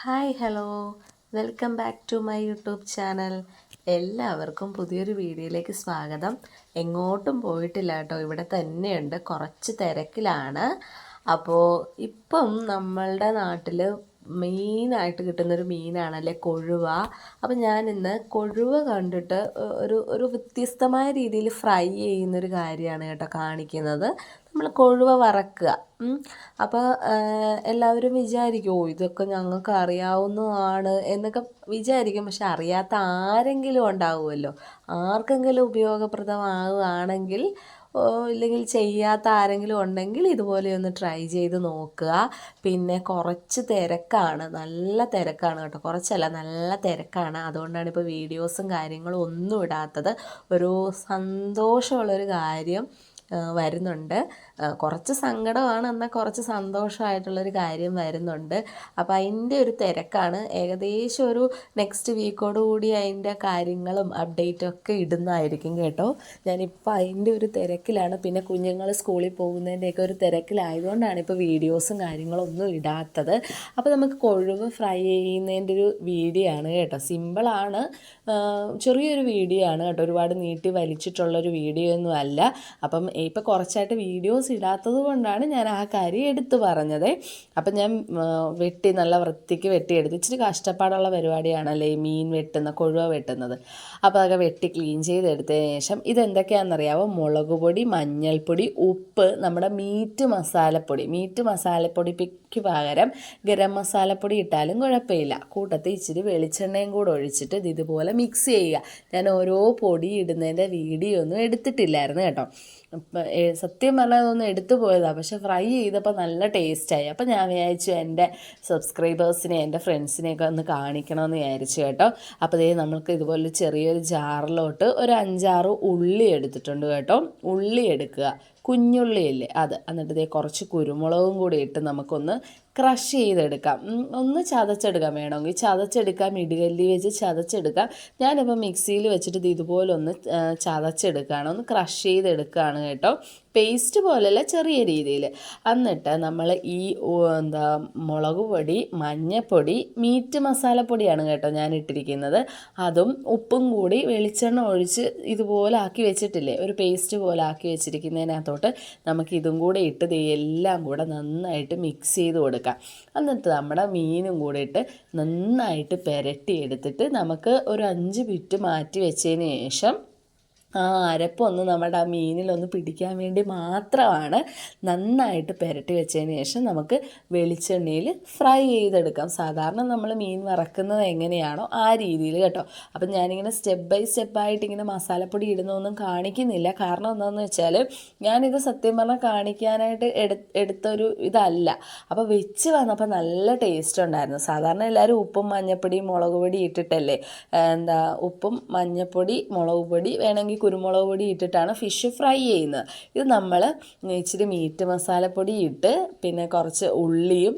Hi hello welcome back to my YouTube channel എല്ലാവർക്കും പുതിയൊരു വീഡിയോയിലേക്ക് സ്വാഗതം. എങ്ങോട്ടും പോയിട്ടില്ല കേട്ടോ. ഇവിടെ തന്നെയുണ്ട്. കുറച്ച് തിരക്കിലാണ്. അപ്പോൾ ഇപ്പം നമ്മളുടെ നാട്ടിൽ മെയിനായിട്ട് കിട്ടുന്നൊരു മീനാണല്ലേ കൊഴുവ. അപ്പം ഞാൻ ഇന്ന് കൊഴുവ കണ്ടിട്ട് ഒരു ഒരു വ്യത്യസ്തമായ രീതിയിൽ ഫ്രൈ ചെയ്യുന്നൊരു കാര്യമാണ് കേട്ടോ കാണിക്കുന്നത്. നമ്മൾ കൊഴുവ വറക്കുക. അപ്പോൾ എല്ലാവരും വിചാരിക്കും ഓ ഇതൊക്കെ ഞങ്ങൾക്ക് അറിയാവുന്നതാണ് എന്നൊക്കെ വിചാരിക്കും. പക്ഷെ അറിയാത്ത ആരെങ്കിലും ഉണ്ടാവുമല്ലോ. ആർക്കെങ്കിലും ഉപയോഗപ്രദമാവുകയാണെങ്കിൽ ഇല്ലെങ്കിൽ ചെയ്യാത്ത ആരെങ്കിലും ഉണ്ടെങ്കിൽ ഇതുപോലെ ഒന്ന് ട്രൈ ചെയ്ത് നോക്കുക. പിന്നെ കുറച്ച് തിരക്കാണ്. നല്ല തിരക്കാണ് കേട്ടോ. കുറച്ചല്ല നല്ല തിരക്കാണ്. അതുകൊണ്ടാണ് ഇപ്പോൾ വീഡിയോസും കാര്യങ്ങളും ഒന്നും ഇടാത്തത്. ഒരു സന്തോഷമുള്ളൊരു കാര്യം. വരുന്നുണ്ട്. കുറച്ച് സങ്കടമാണ് എന്നാൽ കുറച്ച് സന്തോഷമായിട്ടുള്ളൊരു കാര്യം വരുന്നുണ്ട്. അപ്പോൾ അതിന്റെ ഒരു തിരക്കാണ്. ഏകദേശം ഒരു നെക്സ്റ്റ് വീക്കോട് കൂടി അതിന്റെ കാര്യങ്ങളും അപ്ഡേറ്റും ഒക്കെ ഇടുന്നതായിരിക്കും കേട്ടോ. ഞാനിപ്പോൾ അതിന്റെ ഒരു തിരക്കിലാണ്. പിന്നെ കുഞ്ഞുങ്ങൾ സ്കൂളിൽ പോകുന്നതിന്റെയൊക്കെ ഒരു തിരക്കിലായതുകൊണ്ടാണ് ഇപ്പോൾ വീഡിയോസും കാര്യങ്ങളൊന്നും ഇടാത്തത്. അപ്പോൾ നമുക്ക് കൊഴുവ് ഫ്രൈ ചെയ്യുന്നതിന്റെ ഒരു വീഡിയോ ആണ് കേട്ടോ. സിമ്പിളാണ് ചെറിയൊരു വീഡിയോ ആണ് കേട്ടോ. ഒരുപാട് നീട്ടി വലിച്ചിട്ടുള്ളൊരു വീഡിയോ ഒന്നും അല്ല. അപ്പം ഇപ്പം കുറച്ചായിട്ട് വീഡിയോസ് ഇടാത്തത് കൊണ്ടാണ് ഞാൻ ആ കാര്യം എടുത്തു പറഞ്ഞത്. അപ്പം ഞാൻ വെട്ടി നല്ല വൃത്തിക്ക് വെട്ടിയെടുത്ത്. ഇച്ചിരി കഷ്ടപ്പാടുള്ള പരിപാടിയാണല്ലേ ഈ മീൻ വെട്ടുന്ന കൊഴുവ വെട്ടുന്നത്. അപ്പോൾ അതൊക്കെ വെട്ടി ക്ലീൻ ചെയ്തെടുത്തതിന് ശേഷം ഇതെന്തൊക്കെയാണെന്നറിയാമോ മുളക് പൊടി മഞ്ഞൾപ്പൊടി ഉപ്പ് നമ്മുടെ മീറ്റ് മസാലപ്പൊടി. മീറ്റ് മസാലപ്പൊടിക്ക് പകരം ഗരം മസാലപ്പൊടി ഇട്ടാലും കുഴപ്പമില്ല. കൂട്ടത്തിൽ ഇച്ചിരി വെളിച്ചെണ്ണയും കൂടെ ഒഴിച്ചിട്ട് ഇത് ഇതുപോലെ മിക്സ് ചെയ്യുക. ഞാൻ ഓരോ പൊടി ഇടുന്നതിന്റെ വീഡിയോ ഒന്നും എടുത്തിട്ടില്ലായിരുന്നു കേട്ടോ. സത്യം പറഞ്ഞാൽ ഇതൊന്ന് എടുത്തു പോയതാണ് പക്ഷെ ഫ്രൈ ചെയ്തപ്പോൾ നല്ല ടേസ്റ്റായി അപ്പോൾ ഞാൻ വിചാരിച്ചു എന്റെ സബ്സ്ക്രൈബേഴ്സിനെ എന്റെ ഫ്രണ്ട്സിനെയൊക്കെ ഒന്ന് കാണിക്കണമെന്ന് വിചാരിച്ചു കേട്ടോ. അപ്പോൾ ഇതേ നമ്മൾക്ക് ഇതുപോലെ ചെറിയൊരു ജാറിലോട്ട് ഒരു അഞ്ചാറ് ഉള്ളി എടുത്തിട്ടുണ്ട് കേട്ടോ. ഉള്ളി എടുക്കുക. കുഞ്ഞുള്ളിയില്ലേ അത്. എന്നിട്ട് ഇതേ കുറച്ച് കുരുമുളകും കൂടി ഇട്ട് നമുക്കൊന്ന് ക്രഷ് ചെയ്തെടുക്കാം. ഒന്ന് ചതച്ചെടുക്കാം വേണമെങ്കിൽ. ചതച്ചെടുക്കാം ഇടുകല്ലി വെച്ച് ചതച്ചെടുക്കാം. ഞാനിപ്പോൾ മിക്സിയിൽ വെച്ചിട്ട് ഇത് ഇതുപോലെ ഒന്ന് ചതച്ചെടുക്കുകയാണ് ഒന്ന് ക്രഷ് ചെയ്തെടുക്കുകയാണ് കേട്ടോ. പേസ്റ്റ് പോലെയല്ല ചെറിയ രീതിയിൽ. എന്നിട്ട് നമ്മൾ ഈ എന്താ മുളക് പൊടി മഞ്ഞപ്പൊടി മീറ്റ് മസാലപ്പൊടിയാണ് കേട്ടോ ഞാൻ ഇട്ടിരിക്കുന്നത്. അതും ഉപ്പും കൂടി വെളിച്ചെണ്ണ ഒഴിച്ച് ഇതുപോലെ ആക്കി വെച്ചിട്ടില്ലേ? ഒരു പേസ്റ്റ് പോലെ ആക്കി വെച്ചിരിക്കുന്നതിനകത്തോട്ട് നമുക്ക് ഇതും കൂടെ ഇട്ട് എല്ലാം കൂടെ നന്നായിട്ട് മിക്സ് ചെയ്ത് കൊടുക്കാം. എന്നിട്ട് നമ്മുടെ മീനും കൂടെ ഇട്ട് നന്നായിട്ട് പുരട്ടി എടുത്തിട്ട് നമുക്ക് ഒരു അഞ്ച് വിറ്റ് മാറ്റി വെച്ചതിന് ശേഷം ആ അരപ്പൊന്ന് നമ്മുടെ ആ മീനിലൊന്ന് പിടിക്കാൻ വേണ്ടി മാത്രമാണ് നന്നായിട്ട് പുരട്ടി വെച്ചതിന് ശേഷം നമുക്ക് വെളിച്ചെണ്ണയിൽ ഫ്രൈ ചെയ്തെടുക്കാം. സാധാരണ നമ്മൾ മീൻ വറക്കുന്നത് എങ്ങനെയാണോ ആ രീതിയിൽ കേട്ടോ. അപ്പം ഞാനിങ്ങനെ സ്റ്റെപ്പ് ബൈ സ്റ്റെപ്പായിട്ട് ഇങ്ങനെ മസാലപ്പൊടി ഇടുന്നൊന്നും കാണിക്കുന്നില്ല. കാരണം എന്താണെന്ന് വെച്ചാൽ ഞാനിത് സത്യം പറഞ്ഞാൽ കാണിക്കാനായിട്ട് എടു എടുത്തൊരു ഇതല്ല. അപ്പോൾ വെച്ച് വന്നപ്പോൾ നല്ല ടേസ്റ്റ് ഉണ്ടായിരുന്നു. സാധാരണ എല്ലാവരും ഉപ്പും മഞ്ഞപ്പൊടിയും മുളക് പൊടി ഇട്ടിട്ടല്ലേ എന്താ ഉപ്പും മഞ്ഞപ്പൊടി മുളക് പൊടി വേണമെങ്കിൽ കുരുമുളക് പൊടി ഇട്ടിട്ടാണ് ഫിഷ് ഫ്രൈ ചെയ്യുന്നത്. ഇത് നമ്മൾ ഇച്ചിരി മീറ്റ് മസാലപ്പൊടി ഇട്ട് പിന്നെ കുറച്ച് ഉള്ളിയും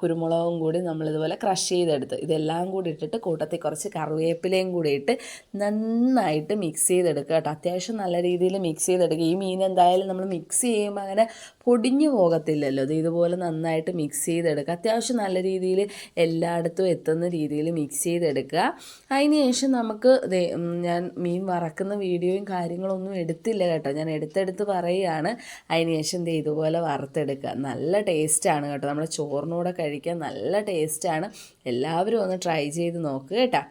കുരുമുളകും കൂടി നമ്മളിതുപോലെ ക്രഷ് ചെയ്തെടുത്ത് ഇതെല്ലാം കൂടി ഇട്ടിട്ട് കൂട്ടത്തിൽ കുറച്ച് കറിവേപ്പിലയും കൂടി ഇട്ട് നന്നായിട്ട് മിക്സ് ചെയ്തെടുക്കുക കേട്ടോ. അത്യാവശ്യം നല്ല രീതിയിൽ മിക്സ് ചെയ്തെടുക്കുക. ഈ മീൻ എന്തായാലും നമ്മൾ മിക്സ് ചെയ്യുമ്പോൾ അങ്ങനെ പൊടിഞ്ഞു പോകത്തില്ലല്ലോ. ഇത് ഇതുപോലെ നന്നായിട്ട് മിക്സ് ചെയ്തെടുക്കുക. അത്യാവശ്യം നല്ല രീതിയിൽ എല്ലായിടത്തും എത്തുന്ന രീതിയിൽ മിക്സ് ചെയ്തെടുക്കുക. അതിന് ശേഷം നമുക്ക് ഞാൻ മീൻ വറക്കുന്ന വീഡിയോയും കാര്യങ്ങളൊന്നും എടുത്തില്ല കേട്ടോ. ഞാൻ എടുത്തെടുത്ത് പറയുകയാണ്. അതിന് ശേഷം ദേ ഇതുപോലെ വറുത്തെടുക്കുക. നല്ല ടേസ്റ്റാണ് കേട്ടോ. നമ്മുടെ ചോറിനൂടെ കഴിക്കാൻ നല്ല ടേസ്റ്റാണ് എല്ലാവരും ഒന്ന് ട്രൈ ചെയ്ത് നോക്കുക കേട്ടോ.